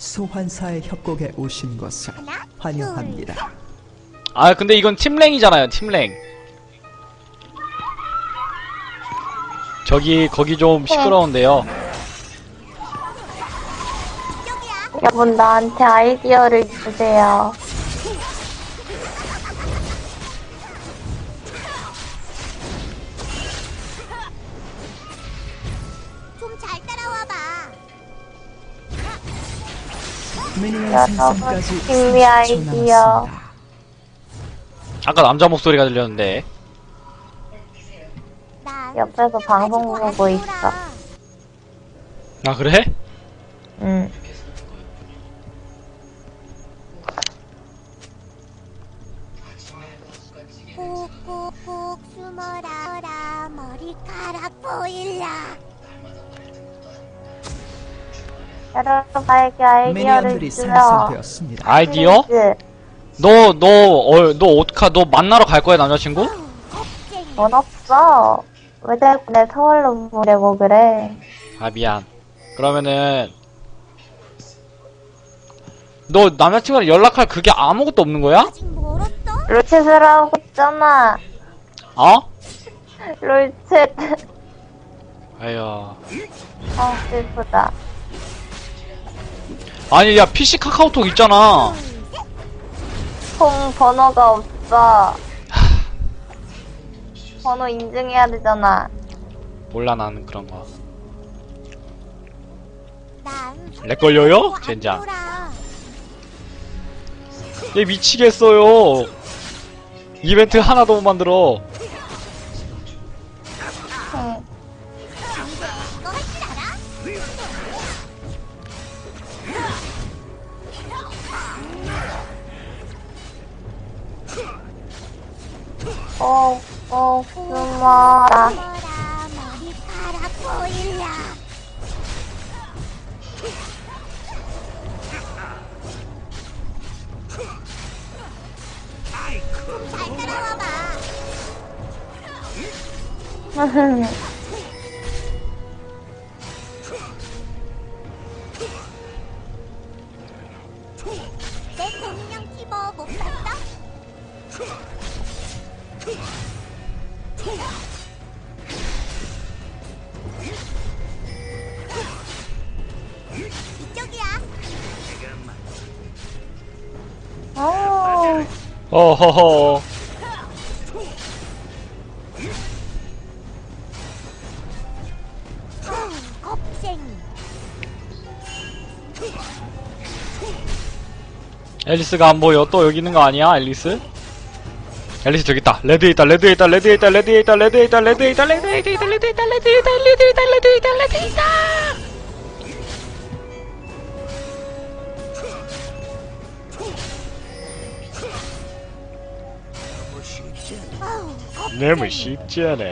소환사의 협곡에 오신 것을 환영합니다. 아 근데 이건 팀랭이잖아요 팀랭. 저기 거기 좀 시끄러운데요. 여러분 나한테 아이디어를 주세요. 미니언 여러분, 생성까지 팀미 30초 아이디어. 남았습니다. 아까 남자 목소리가 들렸는데 난 옆에서 방송 보고 안 있어. 놀아. 아 그래? 응. 꾹꾹꾹 숨어라 머리카락 보일라. 여러분에게 아이디어를 미니언들이 주세요. 생성되었습니다. 아이디어? 네. 너너 어, 너 옷카 너 만나러 갈 거야 남자친구? 돈 없어. 내 서울로 보내고 그래? 아 미안 그러면은 너 남자친구랑 연락할 그게 아무것도 없는 거야? 아직? 롤챗을 하고 있잖아. 어? 롤챗. 아휴 아, 슬프다. 아니 야 PC 카카오톡 있잖아 통 번호가 없어. 번호 인증해야 되잖아. 몰라 나는 그런 거난렉 걸려요? 젠장. 얘 미치겠어요 이벤트 하나도 못 만들어 ま。 어, 어허허. 앨리스가 안 보여 또 여기 있는 거 아니야 앨리스? 앨리스 저기 있다 레드에 있다 레드에 있다 레드에 있다 레드에 있다 레드에 있다 레드에 있다 레드에 있다 레드에 있다 레드에 있다 레드에 있다 레드에 있다 레드에 있다 어우, 겁쟁이. 너무 쉽지 않아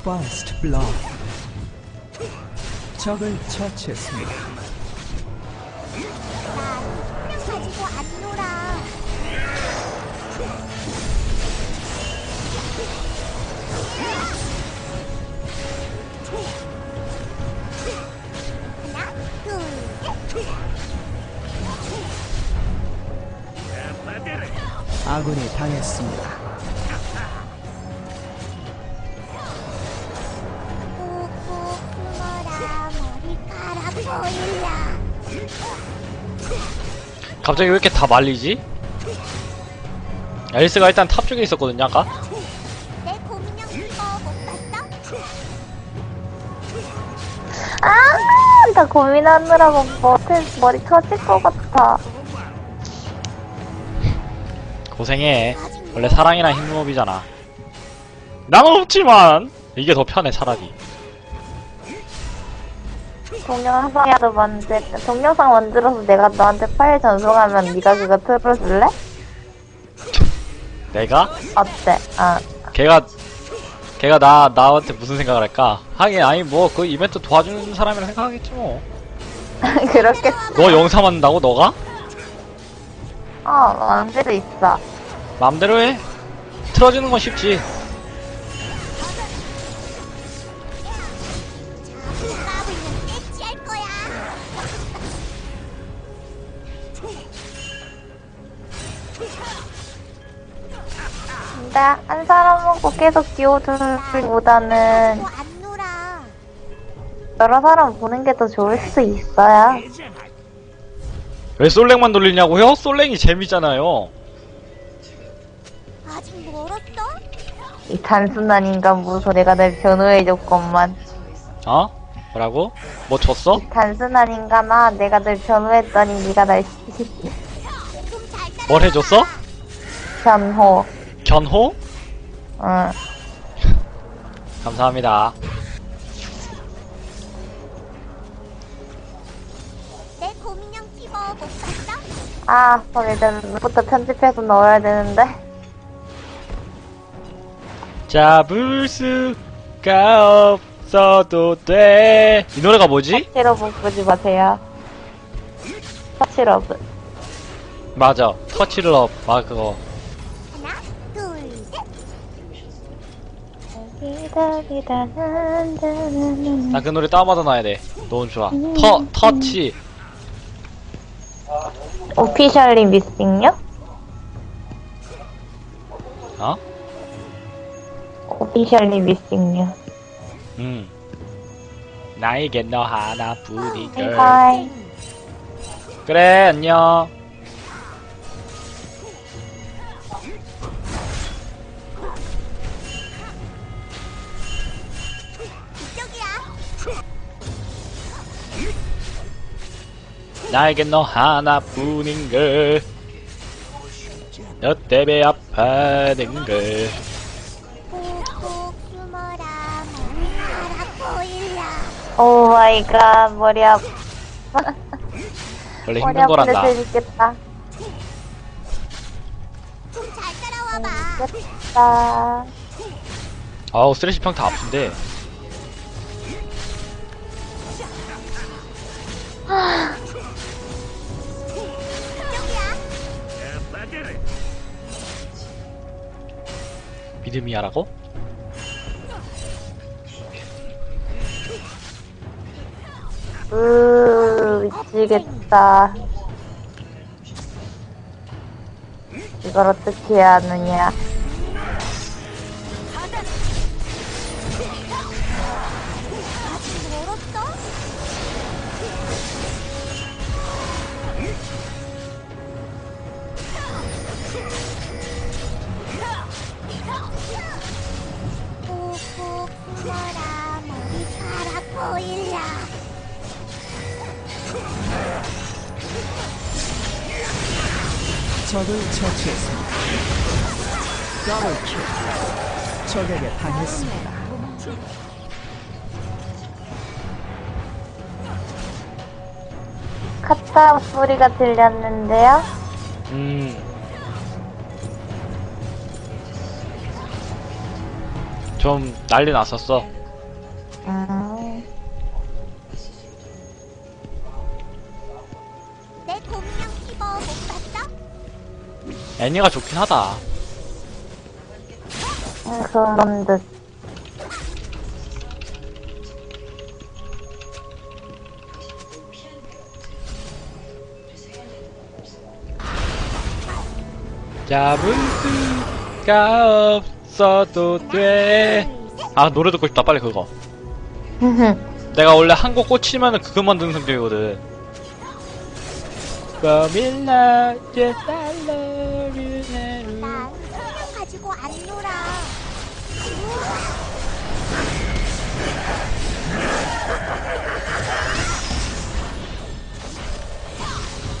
First Blood. 적을 처치했습니다. 난 가지고 안 놀아. 아군이 당했습니다. 꾹꾹 숨어라 머리카락 보일라. 갑자기 왜 이렇게 다 말리지? 앨리스가 일단 탑 쪽에 있었거든요 아까 내 공룡 티버 못 봤어? 아, 나 고민하느라고 머리, 머리 터질 것 같아. 고생해 원래 사랑이란 힘몸이잖아 나는 없지만 이게 더 편해 차라리 동영상이라도 만들, 동영상 만들어서 내가 너한테 파일 전송하면 네가 그거 틀어줄래? 내가? 어때? 아, 걔가 걔가 나 나한테 무슨 생각을 할까? 하긴 아니 뭐 그 이벤트 도와주는 사람이라 생각하겠지 뭐. 그렇게, 너 영상 만든다고 너가? 어, 마음대로 있어. 마음대로 해. 틀어지는 건 쉽지. 근데 한 사람 보고 계속 기어들기보다는 여러 사람 보는 게 더 좋을 수 있어요. 왜 솔랭만 돌리냐고요? 솔랭이 재미잖아요. 아직 멀었어? 이 단순한 인간 무소 내가 널 변호해줬건만. 어? 뭐라고? 뭐 줬어? 단순한 인간아, 내가 널 변호했더니 네가 날. 뭘 해줬어? 변호. 견호? 응. 감사합니다. 아, 그럼 일단 부터 편집해서 넣어야 되는데. 잡을 수가 없어도 돼. 이 노래가 뭐지? 터치러브 보지 마세요. 터치러브. 맞아. 터치럽. 아, 그거. 하나, 둘, 셋. 나그 노래 다운받아 놔야 돼. 너무 좋아. 터, 터치. 오피셜리 미싱요? 어? 오피셜리 미싱요. 음. 나에게 너 하나뿐이걸. 하이. 그래, 안녕. 나에게 너 하나뿐인 걸. 너 때문에 아파하는걸. 머리카락 보일라. 오 마이 갓, 머리 아파. 원래 머리 힘든 아픈데 거란다. 재밌겠다. 좀잘 따라와봐. 재밌겠다. 아우, 쓰레쉬 평타 아픈데. 믿음이야라고? 으, 미치겠다. 이걸 어떻게 해야 하느냐. 보일라. 적을 처치했습니다. 더블킬. 적에게 당했습니다. 카타 소리가 들렸는데요? 음. 좀 난리 났었어. 애니가 좋긴 하다. 음, 그런 듯. 잡을 수가 없어도 돼. 아, 노래 듣고 싶다. 빨리 그거. 내가 원래 한 곡 꽂히면은 그것만 듣는 성격이거든. yes, I love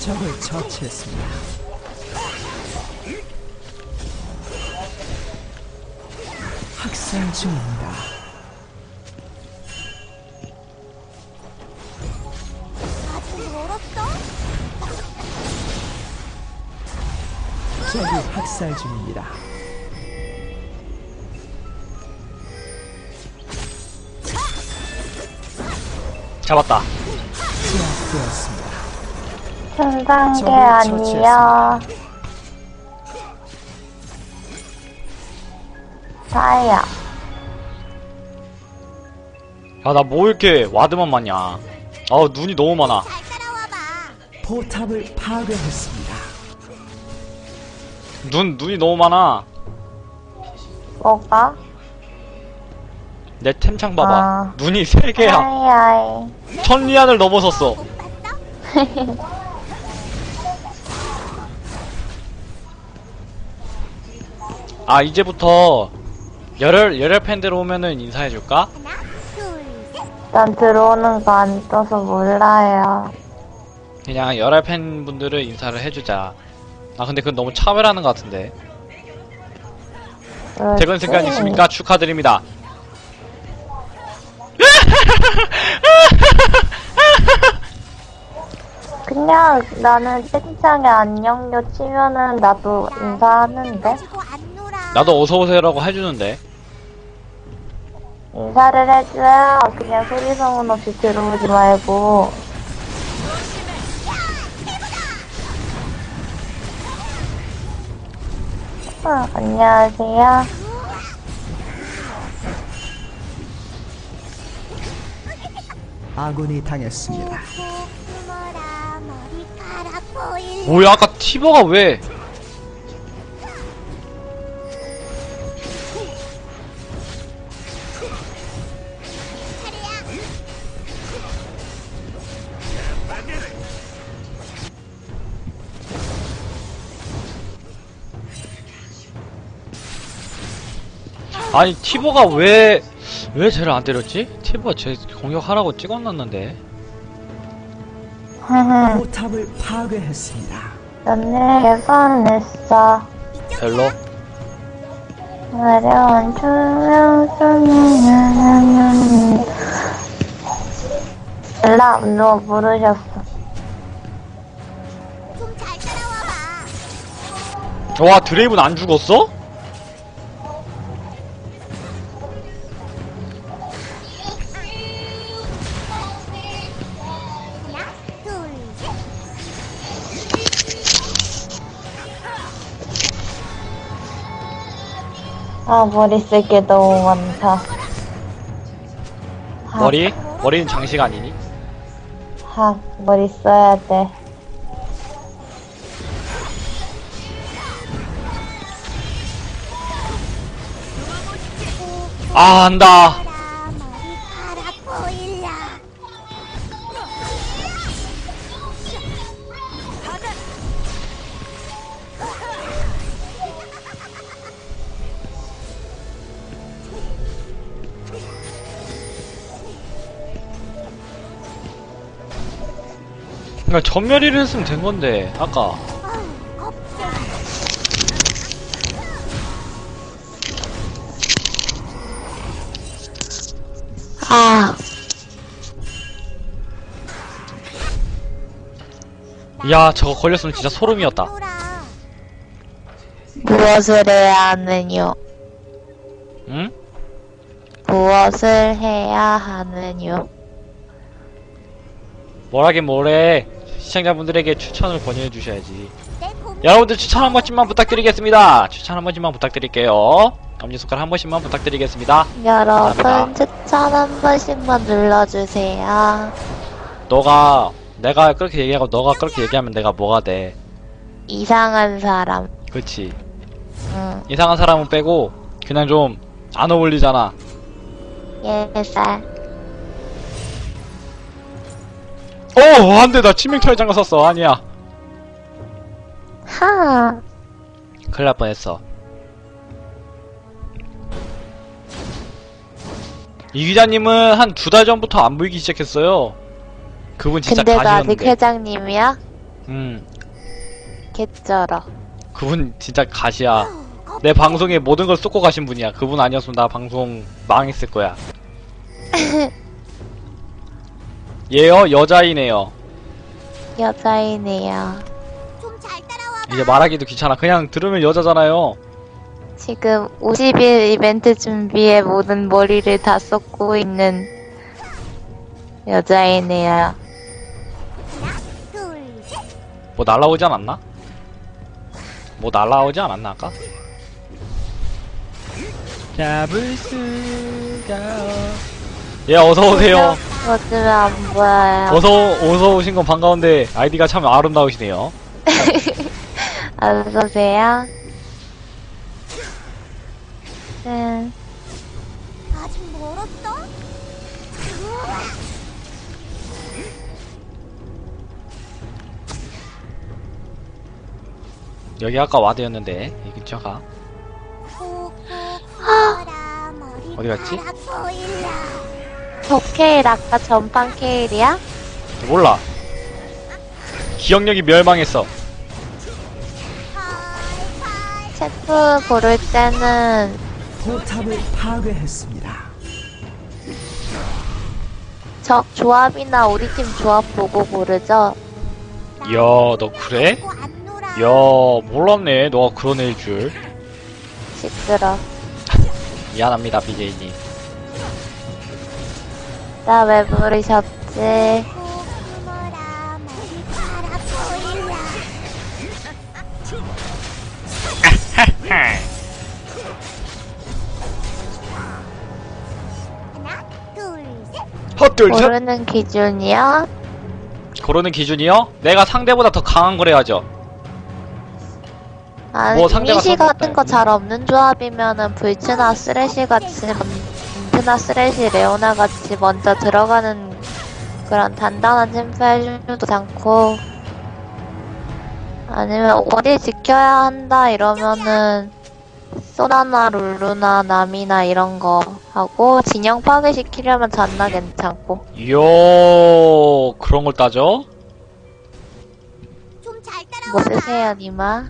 적을 처치했습니다. 학살 중입니다. 아직 멀었어? 적이 학살 중입니다. 잡았다. 제압되었습니다. 현상계 적을 아니야. 다야. 야, 나 뭐 이렇게 와드만 많냐. 아우, 눈이 너무 많아. 포탑을 파괴했습니다. 눈, 눈이 너무 많아. 뭐가? 내 템창 봐봐. 아. 눈이 세 개야. 아이, 아이. 천리안을 넘어섰어. 못 봤어? 아 이제부터 열혈 열혈 팬들 오면은 인사해줄까? 난 들어오는 거 안 떠서 몰라요. 그냥 열혈 팬분들을 인사를 해주자. 아 근데 그건 너무 차별하는 것 같은데. 그렇지. 퇴근 시간 있습니까? 축하드립니다. 그냥 나는 채팅창에 안녕요 치면은 나도 인사하는데. 나도 어서 오세요라고 해주는데. 인사를 해줘야 그냥 소리 소문 없이 들어오지 말고 아, 안녕하세요. 아군이 당했습니다. 뭐야 아까 티버가 왜? 아니 티버가 왜? 왜 쟤를 안 때렸지? 티버가 쟤 공격하라고 찍어놨는데. 포탑을 파괴했습니다. 너네 예선했어. 별로. 어려운 투명성은 몰라, 너 모르셨어. 와 드레이브는 안 죽었어? 아, 머리 쓸 게 너무 많다. 아, 머리? 머리는 장식 아니니? 아, 머리 써야 돼. 아 한다. 그러니까 전멸이를 했으면 된 건데 아까. 아, 야 저거 걸렸으면 진짜 소름이었다. 무엇을 해야 하느뇨? 응? 무엇을 해야 하느뇨? 뭐라긴 뭐래. 시청자분들에게 추천을 권유해 주셔야지. 여러분들 추천 한 번씩만 부탁드리겠습니다. 추천 한 번씩만 부탁드릴게요. 엄지손가락 한 번씩만 부탁드리겠습니다. 여러분, 감사합니다. 추천 한 번씩만 눌러주세요. 너가 내가 그렇게 얘기하고 너가 그렇게 얘기하면 내가 뭐가 돼? 이상한 사람. 그렇지. 응, 이상한 사람은 빼고 그냥 좀 안 어울리잖아. 예살. 어, 안돼 나 치명타의 장가 썼어. 아니야. 하. 큰일 날 뻔했어. 이 기자님은 한 두 달 전부터 안 보이기 시작했어요. 그분 진짜 근데도 아직 가시였는데. 회장님이야? 음, 개쩔어. 그분 진짜 가시야. 내 방송에 모든 걸 쏟고 가신 분이야. 그분 아니었으면 나 방송 망했을 거야. 얘요 여자이네요. 여자이네요. 좀 잘 따라와봐. 이제 말하기도 귀찮아. 그냥 들으면 여자잖아요. 지금 50일 이벤트 준비에 모든 머리를 다 쏟고 있는 여자이네요. 둘, 셋. 뭐 날라오지 않았나? 뭐 날라오지 않았나 아까? 잡을 수가 예 어서 오세요. 어쩌면 안 보여요. 어서 어서 오신 건 반가운데 아이디가 참 아름다우시네요. 어서 오세요. 네. 아직 멀었어? 여기 아까 와드였는데 이 근처가 어디 갔지? 저 케일 아까 전판 케일이야? 몰라 기억력이 멸망했어 셰프 고를 때는 포탑을 파괴했습니다. 적 조합이나 우리 팀 조합 보고 고르죠? 이야 너 그래? 야 몰랐네 너가 그런 애일 줄 시끄러. 미안합니다 BJ님 나 왜 부르셨지? 헛둘 셋 고르는 기준이요? 고르는 기준이요? 내가 상대보다 더 강한 걸 해야죠 아니, 뭐 상대가 이미시 상대다, 같은 거 잘 없는 조합이면은 불츠나 쓰레쉬 같이, 불츠나 쓰레쉬 레오나 같이 먼저 들어가는 그런 단단한 챔프 해주도 않고, 아니면 어디 지켜야 한다 이러면은, 소나나, 룰루나, 나미나 이런 거 하고, 진영 파괴시키려면 잔나 괜찮고. 이야 그런 걸 따져? 좀잘뭐 따라와. 쓰세요, 니마?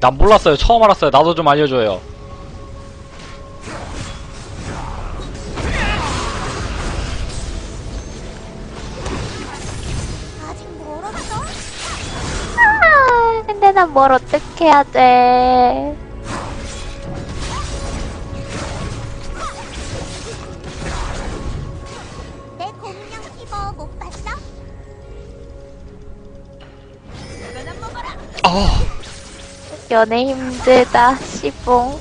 난 몰랐어요 처음 알았어요 나도 좀 알려줘요 근데 난 뭘 어떻게 해야 돼? 내 공룡 피버 못 봤어? 이거나 먹어라. 아 연애 힘들다, 시봉.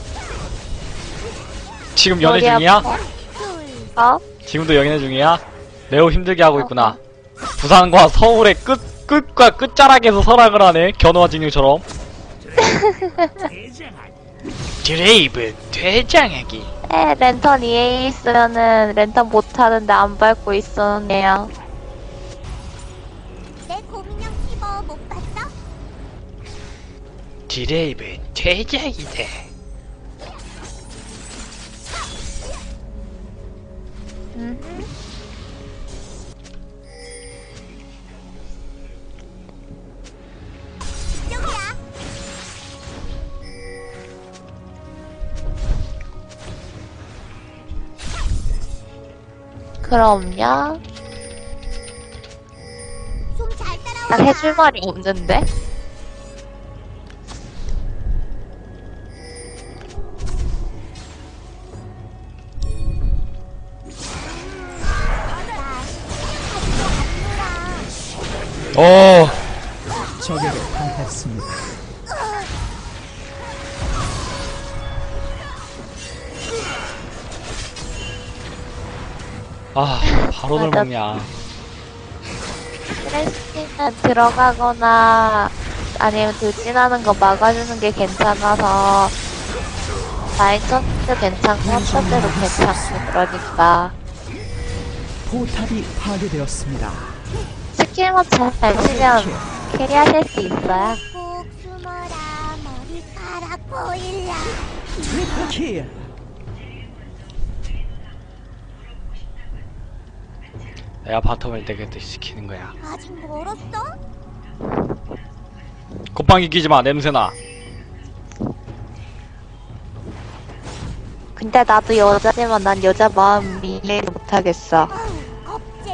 지금 연애 머리 중이야? 아파. 어? 지금도 연애 중이야? 매우 힘들게 하고 있구나 부산과 서울의 끝, 끝과 끝자락에서 설악을 하네 견우와 진유처럼 드레이브 대장하기 에, 랜턴 EA 있으면은 랜턴 못하는데 안 밟고 있었네요. 내 공룡 피버 못 봤어? 드레이브 대장이다 그럼요. 따라와. 해줄 말이 없는데? 어 적에게 당했습니다. 아, 바로 널 맞아. 먹냐. 스트레스는 들어가거나 아니면 돌진하는 거 막아주는 게 괜찮아서 라인 때 괜찮고 쳤을 때도 괜찮고 그러니까 포탑이 파괴되었습니다. 스킬만 잘 치면 캐리하실 수 있어요. 꼭 숨어라. 머리카락 보일라. 트리플 킬. 내가 바텀을 때그때 시키는 거야. 아직 멀었어? 곱방이 끼지 마, 냄새나. 근데 나도 여자지만 난 여자 마음 이해를 못하겠어.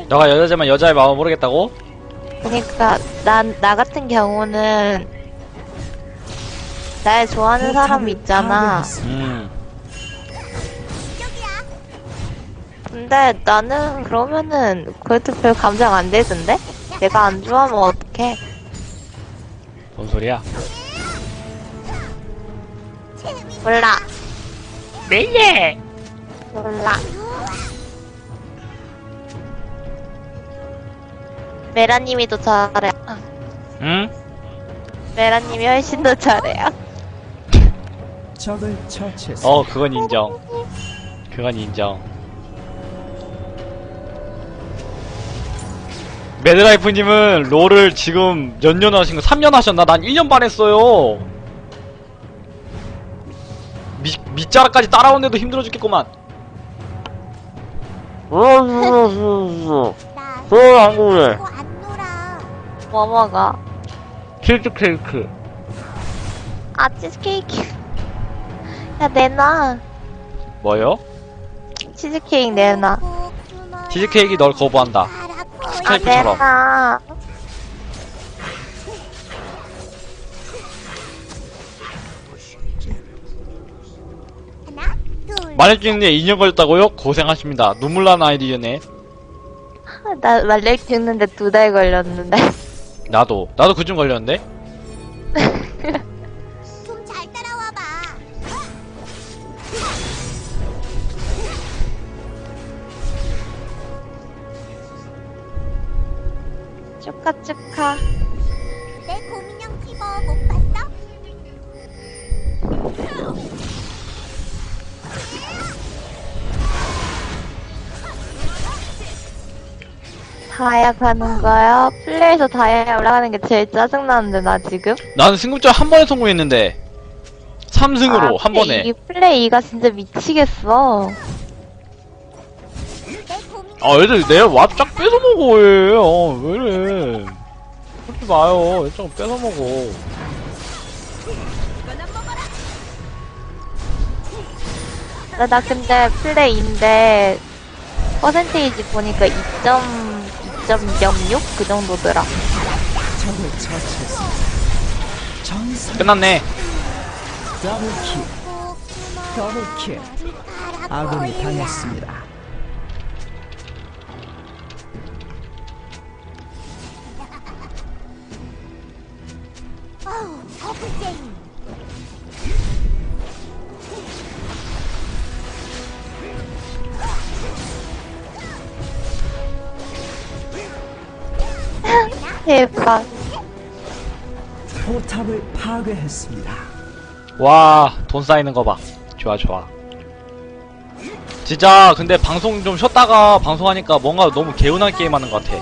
너가 여자지만 여자의 마음을 모르겠다고? 그러니까 난 나 같은 경우는 날 좋아하는 사람 있잖아. 음. 근데 나는 그러면은 그래도 별 감정 안 되던데? 내가 안 좋아하면 어떡해? 뭔 소리야? 몰라. 멜예! 몰라. 메라님이 더 잘해. 아, 응? 메라님이 훨씬 더 잘해요. 적을 처치했습니다. 어 그건 인정 그건 인정 매드라이프님은 롤을 지금 몇 년 하신 거 3년 하셨나? 난 1년 반 했어요 미, 밑자락까지 따라오는데도 힘들어 죽겠구만 나안 그래 이거 안 놀아. 뭐 먹어? 치즈 케이크 아, 치즈케이크. 야, 내놔. 뭐요? 치즈케이크 내놔. 치즈케이크 널 거부한다 아, 스카이프처럼 둘. 마네킹님 2년 걸렸다고요? 고생하십니다 눈물 나는 아이디어네 나 말렉 죽는데 두 달 걸렸는데. 나도 나도 그쯤 걸렸는데 다이아 가는 거야? 플레이에서 다이아 올라가는 게 제일 짜증나는데, 나 지금? 나는 승급자 한 번에 성공했는데 3승으로 한 번에 이 플레이가 진짜 미치겠어. 아 애들 내 와도 쫙 뺏어먹어 얘 어, 왜이래 그러지 마요 얘좀 뺏어먹어 나, 나 근데 플레이인데, 퍼센테이지 보니까 2.2.06? 그 정도더라. 적을 처치했습니다. 전사 끝났네 더블킬. 더블킬. 아군이. 당했습니다. 어우, 더블쟁이. 대박. 포탑을 파괴했습니다. 와 돈 쌓이는 거 봐 좋아 좋아 진짜 근데 방송 좀 쉬었다가 방송하니까 뭔가 너무 개운한 게임 하는 것 같아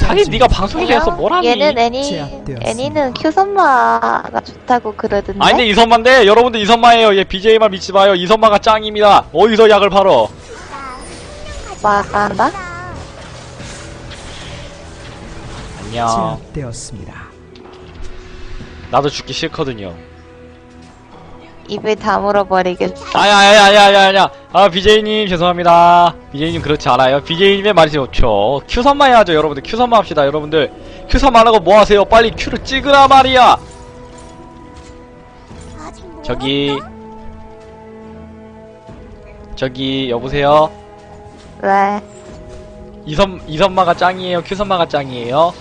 자기 네가 방송에 대해서 뭘 하니 얘는 애니, 제압되었습니다. 애니는 큐선마가 좋다고 그러던데. 아니 근데 이선마인데 여러분들 이선마예요 얘 BJ만 믿지 마요 이선마가 짱입니다 어디서 약을 팔어 말한다? 안녕 제압되었습니다. 나도 죽기 싫거든요. 입을 다물어 버리겠어. 아야야야야야야 아 BJ님 죄송합니다. BJ님 그렇지 않아요. BJ님의 말이 좋죠. 큐선마 해야죠 여러분들. 큐선마 합시다 여러분들. 큐선마 하라고 뭐 하세요? 빨리 큐를 찍으라 말이야? 저기 저기 여보세요? 왜? 이선 이선마가 짱이에요? 큐선마가 짱이에요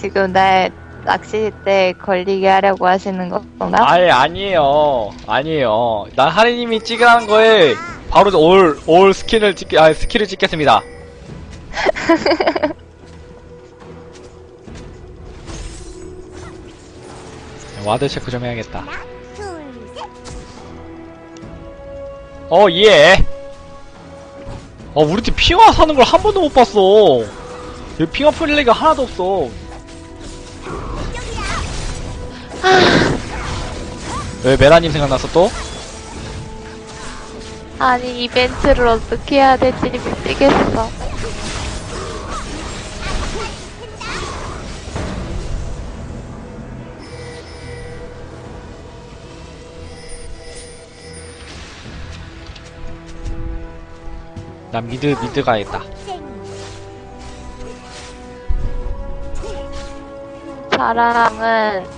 지금 날 낚싯대 걸리게 하려고 하시는 건가? 아예 아니에요 아니에요 난 하리님이 찍으라는 거에 바로 올 올 스킨을 찍 아, 스킬을 찍겠습니다 와드 체크 좀 해야겠다. 어, 예. 어, 우리 팀 핑화 사는 걸 한 번도 못 봤어. 여기 핑화 플레이가 하나도 없어. 왜 메라님 생각났어 또? 아니 이벤트를 어떻게 해야 될지 미치겠어. 난 미드 미드 가야겠다. 사람은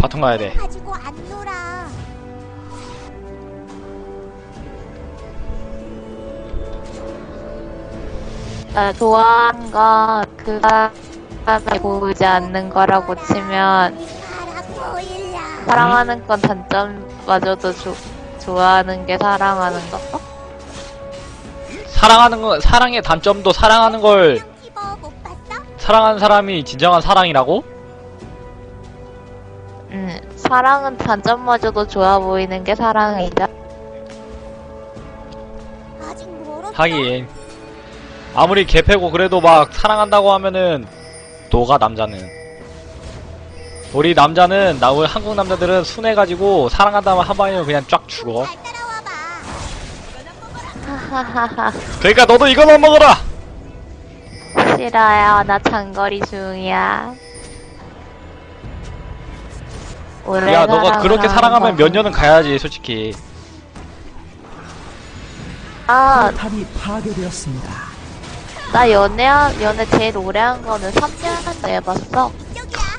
바통 가야 돼. 가지고 안 놀아. 나 좋아하는 건그 사람을 보지 않는 거라고 치면. 사랑하는 건 단점마저도 조, 좋아하는 게 사랑하는 거? 사랑하는 거 사랑의 단점도 사랑하는 걸? 사랑하는 사람이 진정한 사랑이라고? 음, 사랑은 단점마저도 좋아 보이는 게 사랑이다. 아직. 하긴 아무리 개패고 그래도 막 사랑한다고 하면은 너가 남자는 우리 남자는 나 우리 한국 남자들은 순해가지고 사랑한다면 한 방이면 그냥 쫙 죽어 잘 따라와봐. 하하하하. 그러니까 너도 이거만 먹어라 싫어요. 나 장거리 중이야. 오래 야 너가 그렇게 사랑하면 몇. 년은 가야지 솔직히 아, 포탑이 파괴되었습니다. 나 연애, 연애 제일 오래 한 거는 3년 해봤어.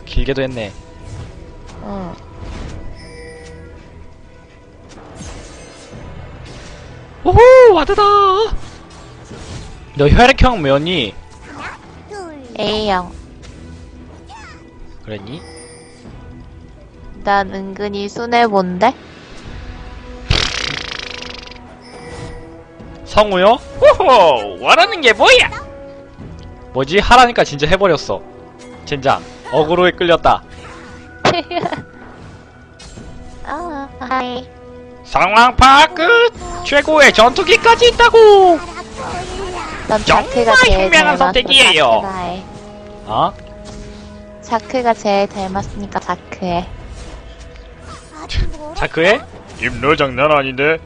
길게도 했네 응. 오호 와드다 너 혈액형 면이 A형. 그랬니? 난 은근히 순해본데? 성우요? 호호 원하는 게 뭐야? 뭐지 하라니까 진짜 해버렸어 젠장 어그로에 끌렸다 아, 하이. 상황 파악 끝 최고의 전투기까지 있다고. 난 정말 자크가 제일 현명한 닮았어, 선택이에요. 어? 자크가 제일 닮았으니까 자크해. 자크해? 입너 장난 아닌데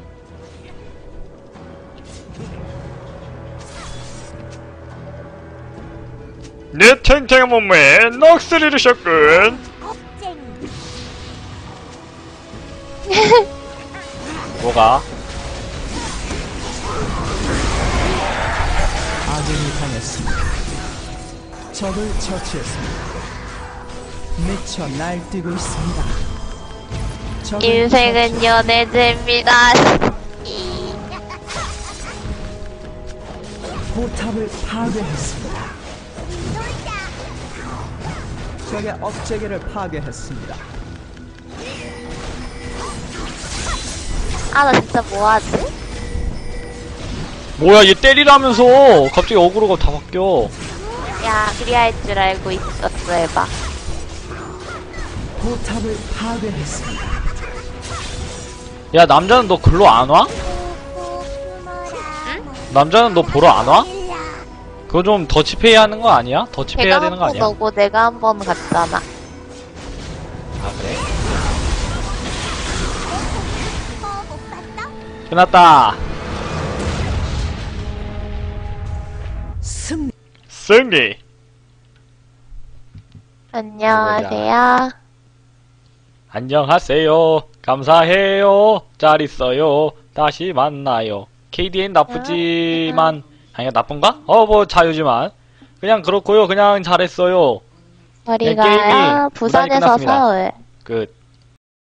내 탱탱한 몸매에 넋을 잃으셨군. 뭐가? 아군이 당했습니다. 적을 처치했습니다. 미쳐 날뛰고 있습니다. 인생은 처치- 연애제입니다. 포탑을 파괴했습니다. 적의 업체계를 파괴했습니다. 아, 나 진짜 뭐하지? 뭐야 얘 때리라면서 갑자기 어그로가 다 바뀌어 야, 그리 할 줄 알고 있었어, 해봐. 포탑을 파괴했습니다. 야 남자는 너 글로 안 와? 남자는 너 보러 안 와? 그거 좀 더치페이 하는 거 아니야? 더치페이 해야 되는 거 아니야? 오고 내가 한 번 갔잖아. 아 그래? 못 봤어? 끝났다 승리. 승리 안녕하세요. 안녕하세요. 감사해요. 잘 있어요. 다시 만나요. KDN 나쁘지만. 아니야 나쁜가? 어 뭐 자유지만. 그냥 그렇고요. 그냥 잘했어요. 우리가 게임이 부산에서 끝났습니다. 서울. 끝